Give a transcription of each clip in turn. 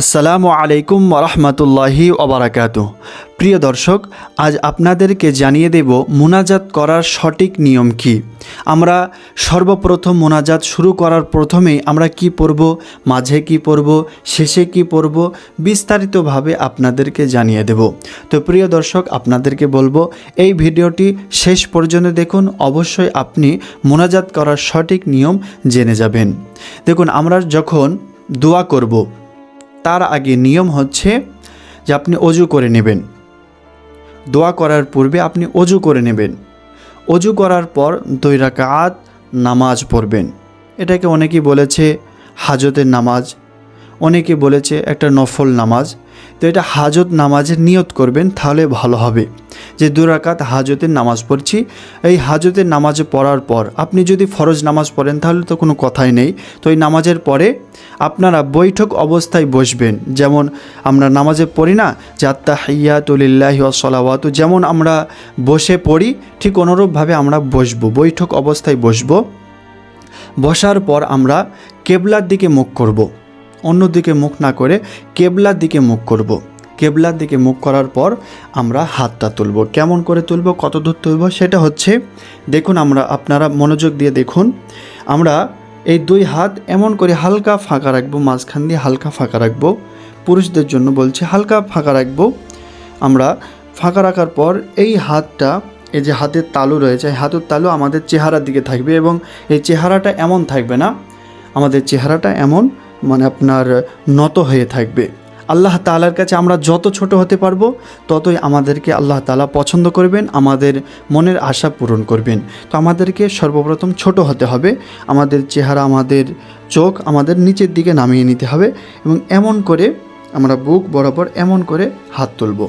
আসসালামু আলাইকুম রহমতুল্লাহি ওবরাকাত প্রিয় দর্শক, আজ আপনাদেরকে জানিয়ে দেব মোনাজাত করার সঠিক নিয়ম কি। আমরা সর্বপ্রথম মোনাজাত শুরু করার প্রথমেই আমরা কি পড়ব, মাঝে কি পড়ব, শেষে কি পড়ব, বিস্তারিতভাবে আপনাদেরকে জানিয়ে দেব। তো প্রিয় দর্শক, আপনাদেরকে বলব, এই ভিডিওটি শেষ পর্যন্ত দেখুন, অবশ্যই আপনি মোনাজাত করার সঠিক নিয়ম জেনে যাবেন। দেখুন, আমরা যখন দোয়া করব তার আগে নিয়ম হচ্ছে যে আপনি অজু করে নেবেন। দোয়া করার পূর্বে আপনি অজু করে নেবেন। অজু করার পর দুই রাকাত নামাজ পড়বেন। এটাকে অনেকেই বলেছে হাজতের নামাজ অনেকে বলেছে একটা নফল নামাজ। তো এটা হাজত নামাজের নিয়ত করবেন, তাহলে ভালো হবে। যে দু রাকাত হাজতের নামাজ পড়ছি, এই হাজতের নামাজে পড়ার পর আপনি যদি ফরজ নামাজ পড়েন, তাহলে তো কোনো কথাই নেই। তো এই নামাজের পরে আপনারা বৈঠক অবস্থায় বসবেন। যেমন আমরা নামাজে পড়ি না যাত্তা হাইয়া তুলিল্লাহি সলাওয়াত, যেমন আমরা বসে পড়ি, ঠিক অনুরূপভাবে আমরা বসবো, বৈঠক অবস্থায় বসবো। বসার পর আমরা কেবলার দিকে মুখ করব। অন্যদিকে মুখ না করে কেবলার দিকে মুখ করব। কেবলার দিকে মুখ করার পর আমরা হাতটা তুলব। কেমন করে তুলব, কত দূর তুলব, সেটা হচ্ছে, দেখুন আমরা, আপনারা মনোযোগ দিয়ে দেখুন, আমরা এই দুই হাত এমন করে হালকা ফাঁকা রাখব, মাঝখান দিয়ে হালকা ফাঁকা রাখব। পুরুষদের জন্য বলছি হালকা ফাঁকা রাখব। আমরা ফাঁকা রাখার পর এই হাতটা, এই যে হাতের তালু রয়েছে হাতের তালু আমাদের চেহারার দিকে থাকবে এবং এই চেহারাটা এমন থাকবে না, আমাদের চেহারাটা এমন মানে আপনার নত হয়ে থাকবে। আল্লাহ তালার কাছে আমরা যত ছোট হতে পারব, ততই আমাদেরকে আল্লাহ তালা পছন্দ করবেন, আমাদের মনের আশা পূরণ করবেন। তো আমাদেরকে সর্বপ্রথম ছোট হতে হবে, আমাদের চেহারা, আমাদের চোখ আমাদের নিচের দিকে নামিয়ে নিতে হবে এবং এমন করে আমরা বুক বরাবর এমন করে হাত তুলব।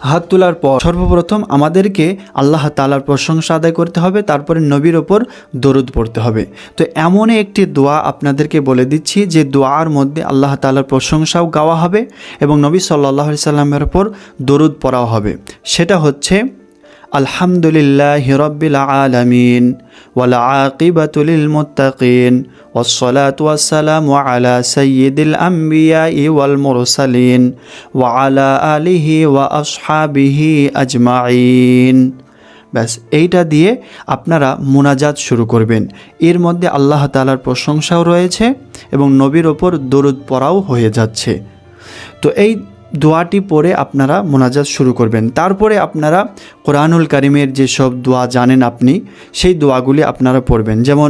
হাত তোলার পর সর্বপ্রথম আমাদেরকে আল্লাহ তালার প্রশংসা আদায় করতে হবে, তারপরে নবীর ওপর দরুদ পড়তে হবে। তো এমনই একটি দোয়া আপনাদেরকে বলে দিচ্ছি, যে দোয়ার মধ্যে আল্লাহ তালার প্রশংসাও গাওয়া হবে এবং নবী সাল্লাহ সাল্লামের ওপর দরুদ পড়াও হবে। সেটা হচ্ছে, আলহামদুলিল্লাহ রব্বিল আলমিন, ওয়ালা আকিবাতুলিল মুত্তাকিন والصلاة والسلام على سيد الأنبياء والمرسلين وعلى آله وأصحابه أجمعين ব্যাস এইটা দিয়ে আপনারা মোনাজাত শুরু করবেন এর মধ্যে আল্লাহ তালার প্রশংসাও রয়েছে এবং নবীর ওপর দরুদ পড়াও হয়ে যাচ্ছে তো এই দোয়াটি পড়ে আপনারা মোনাজাত শুরু করবেন তারপরে আপনারা কোরআনুল কারিমের যেসব দোয়া জানেন আপনি সেই দোয়াগুলি আপনারা পড়বেন যেমন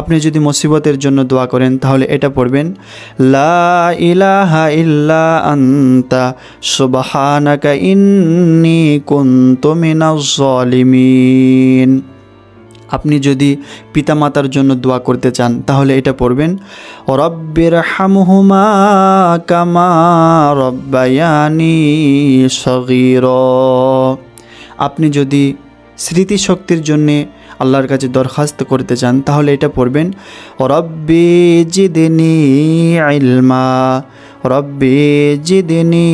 আপনি যদি মুসিবতের জন্য দোয়া করেন, তাহলে এটা পড়বেন, লা আন্তা আপনি যদি পিতামাতার জন্য দোয়া করতে চান, তাহলে এটা পড়বেন রব্বের হামহুমা কামা রব্বায়ানি সগির। আপনি যদি স্মৃতিশক্তির জন্যে আল্লাহর কাছে দরখাস্ত করতে চান, তাহলে এটা পড়বেন, রব্বি জিদিনি আইলমা রব্বি জিদিনি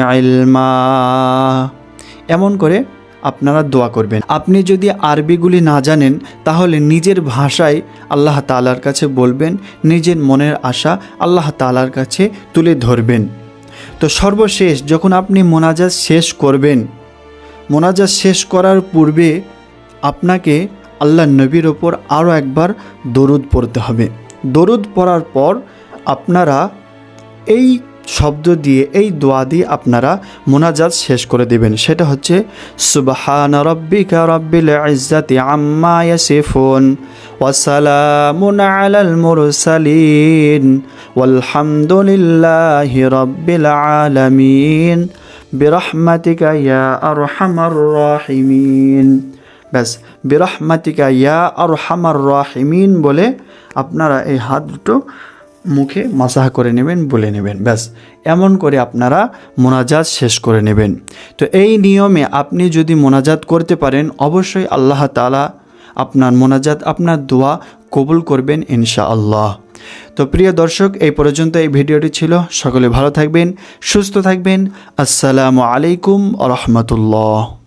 আইলমা এমন করে আপনারা দোয়া করবেন। আপনি যদি আরবিগুলি না জানেন, তাহলে নিজের ভাষায় আল্লাহ তালার কাছে বলবেন, নিজের মনের আশা আল্লাহ তালার কাছে তুলে ধরবেন। তো সর্বশেষ, যখন আপনি মোনাজাত শেষ করবেন, মোনাজাত শেষ করার পূর্বে আপনাকে আল্লাহ নবীর ওপর আরও একবার দরুদ পড়তে হবে। দরুদ পড়ার পর আপনারা এই শব্দ দিয়ে, এই দোয়া দিয়ে আপনারা মোনাজাত শেষ করে দেবেন। সেটা হচ্ছে, সুবহান রব্বিকা রব্বিল ইজ্জাতি আম্মা ইয়াসিফুন ওয়াসালামুন আলাল মুরসালিন ওয়ালহামদুলিল্লাহি রব্বিল আলামিন। আরহামার রাহিমিন। ব্যাস, বিরহমাতিকা ইয়া আর হামার রাহিমিন বলে আপনারা এই হাত দুটো মুখে মাসাহ করে নেবেন, বলে নেবেন। ব্যাস, এমন করে আপনারা মোনাজাত শেষ করে নেবেন। তো এই নিয়মে আপনি যদি মোনাজাত করতে পারেন, অবশ্যই আল্লাহ তালা আপনার মোনাজাত, আপনার দোয়া কবুল করবেন ইনশা আল্লাহ তো প্রিয় দর্শক, এই পর্যন্ত এই ভিডিওটি ছিল। সকলে ভালো থাকবেন, সুস্থ থাকবেন। আসসালামু আলাইকুম রহমতুল্লাহ।